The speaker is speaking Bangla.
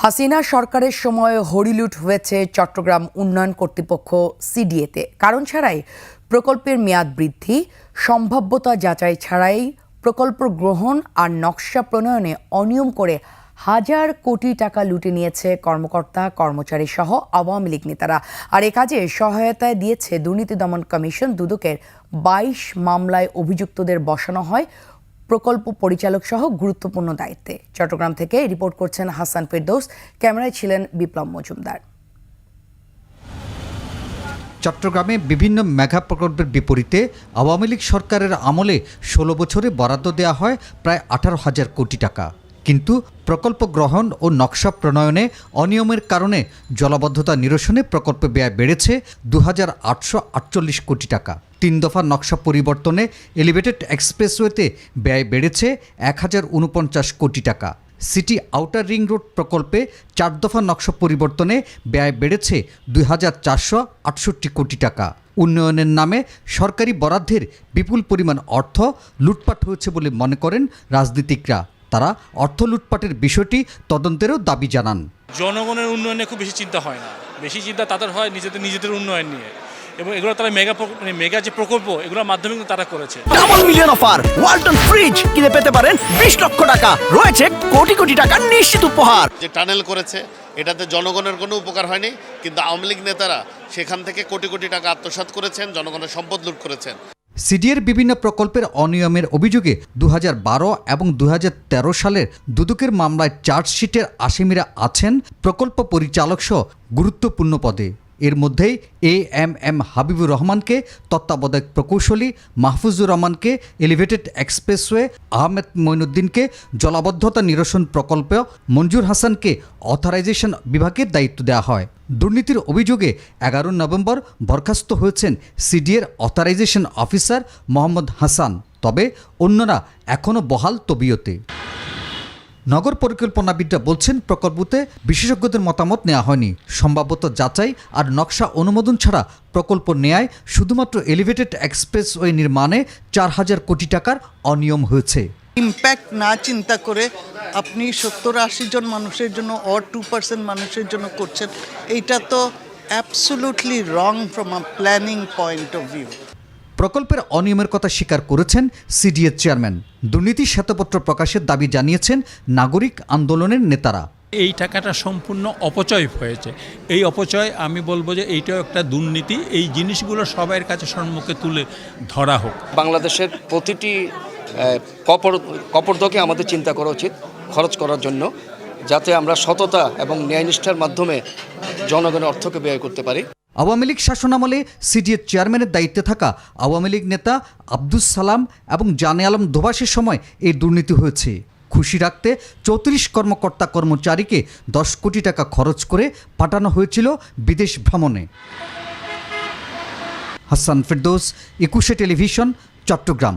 হাসিনা সরকারের সময় হরিলুট হয়েছে চট্টগ্রাম উন্নয়ন কর্তৃপক্ষ সিডিএতে। কারণ ছাড়াই প্রকল্পের মেয়াদ বৃদ্ধি, সম্ভাব্যতা যাচাই ছাড়াই প্রকল্প গ্রহণ আর নকশা প্রণয়নে অনিয়ম করে হাজার কোটি টাকা লুটে নিয়েছে কর্মকর্তা, কর্মচারী সহ আওয়ামী লীগ নেতারা। আর এ কাজে সহায়তায় দিয়েছে দুর্নীতি দমন কমিশন দুদকের বাইশ মামলায় অভিযুক্তদের বসানো হয়। প্রকল্প পরিচালক সহ গুরুত্বপূর্ণ দায়িত্বে। চট্টগ্রাম থেকে রিপোর্ট করছেন হাসান ফেরদৌস। ক্যামেরায় ছিলেন বিপ্লব মজুমদার। চট্টগ্রামে বিভিন্ন মেঘা প্রকল্পের বিপরীতে আওয়ামী লীগ সরকারের আমলে ষোলো বছরে বরাদ্দ দেওয়া হয় প্রায় আঠারো হাজার কোটি টাকা। কিন্তু প্রকল্প গ্রহণ ও নকশা প্রণয়নে অনিয়মের কারণে জলাবদ্ধতা নিরসনে প্রকল্পে ব্যয় বেড়েছে দু হাজার আটশো আটচল্লিশ কোটি টাকা। তিন দফা নকশা পরিবর্তনে এলিভেটেড এক্সপ্রেসওয়েতে ব্যয় বেড়েছে এক হাজার উনপঞ্চাশ কোটি টাকা। সিটি আউটার রিং রোড প্রকল্পে চার দফা নকশা পরিবর্তনে ব্যয় বেড়েছে দুই হাজার চারশো আটষট্টি কোটি টাকা। উন্নয়নের নামে সরকারি বরাদ্দের বিপুল পরিমাণ অর্থ লুটপাট হয়েছে বলে মনে করেন রাজনীতিকরা। তারা অর্থ লুটপাটের বিষয়টি তদন্তেরও দাবি জানান। জনগণের উন্নয়নে খুব বেশি চিন্তা হয় না। বেশি চিন্তা তাদের হয় নিজেদের নিজেদের উন্নয়ন নিয়ে। এবং এগুলো তারা মেগা মানে মেগা যে প্রকল্প এগুলোর মাধ্যমে কিন্তু তারা করেছে। Double million offer Walton fridge কিনে পেতে পারেন বিশ লক্ষ টাকা। রয়েছে কোটি কোটি টাকার নিশ্চিত উপহার। যে টানেল করেছে এটাতে জনগণের কোনো উপকার হয়নি কিন্তু আওয়ামী লীগ নেতারা সেখান থেকে কোটি কোটি টাকা আত্মসাৎ করেছেন জনগণের সম্পদ লুট করেছেন। সিডিএর বিভিন্ন প্রকল্পের অনিয়মের অভিযোগে দু বারো এবং দু তেরো সালের দুদকের মামলায় চার্জশিটের আসামিরা আছেন প্রকল্প পরিচালকসহ গুরুত্বপূর্ণ পদে। এর মধ্যেই এ এম এম হাবিবুর রহমানকে, তত্ত্বাবধায়ক প্রকৌশলী মাহফুজুর রহমানকে, এলিভেটেড এক্সপ্রেসওয়ে আহমেদ মঈনুদ্দিনকে জলাবদ্ধতা নিরসন প্রকল্প মঞ্জুর হাসানকে অথরাইজেশন বিভাগের দায়িত্ব দেওয়া হয়। দুর্নীতির অভিযোগে এগারো নভেম্বর বরখাস্ত হয়েছেন সিডিএর অথরাইজেশন অফিসার মোহাম্মদ হাসান। তবে অন্যরা এখনও বহাল তবিয়তে। নগর পরিকল্পনাবিদরা বলছেন, প্রকল্পতে বিশেষজ্ঞদের মতামত নেওয়া হয়নি। সম্ভাব্যত যাচাই আর নকশা অনুমোদন ছাড়া প্রকল্প নেয়ায় শুধুমাত্র এলিভেটেড এক্সপ্রেসওয়ে নির্মাণে চার হাজার কোটি টাকার অনিয়ম হয়েছে। ইম্প্যাক্ট না চিন্তা করে আপনি সত্তর আশি জন মানুষের জন্য অর টু পার্সেন্ট মানুষের জন্য করছেন, এইটা তো absolutely wrong from a planning point of view প্রকল্পের অনিয়মের কথা স্বীকার করেছেন সিডিএর চেয়ারম্যান। দুর্নীতি শ্বেতপত্র প্রকাশের দাবি জানিয়েছেন নাগরিক আন্দোলনের নেতারা। এই টাকাটা সম্পূর্ণ অপচয় হয়েছে। এই অপচয় আমি বলব যে এইটাও একটা দুর্নীতি। এই জিনিসগুলো সবাইয়ের কাছে সম্মুখে তুলে ধরা হোক। বাংলাদেশের প্রতিটি কপর কপর্দকে আমাদের চিন্তা করা উচিত খরচ করার জন্য যাতে আমরা সততা এবং ন্যায়নিষ্ঠার মাধ্যমে জনগণের অর্থকে ব্যয় করতে পারি। আওয়ামী লীগ শাসনামলে সিডিএর চেয়ারম্যানের দায়িত্বে থাকা আওয়ামী লীগ নেতা আব্দুস সালাম এবং জানে আলম দোভাষের সময় এই দুর্নীতি হয়েছে। খুশি রাখতে চৌত্রিশ কর্মকর্তা কর্মচারীকে দশ কোটি টাকা খরচ করে পাঠানো হয়েছিল বিদেশ ভ্রমণে। হাসান ফেরদৌস, একুশে টেলিভিশন, চট্টগ্রাম।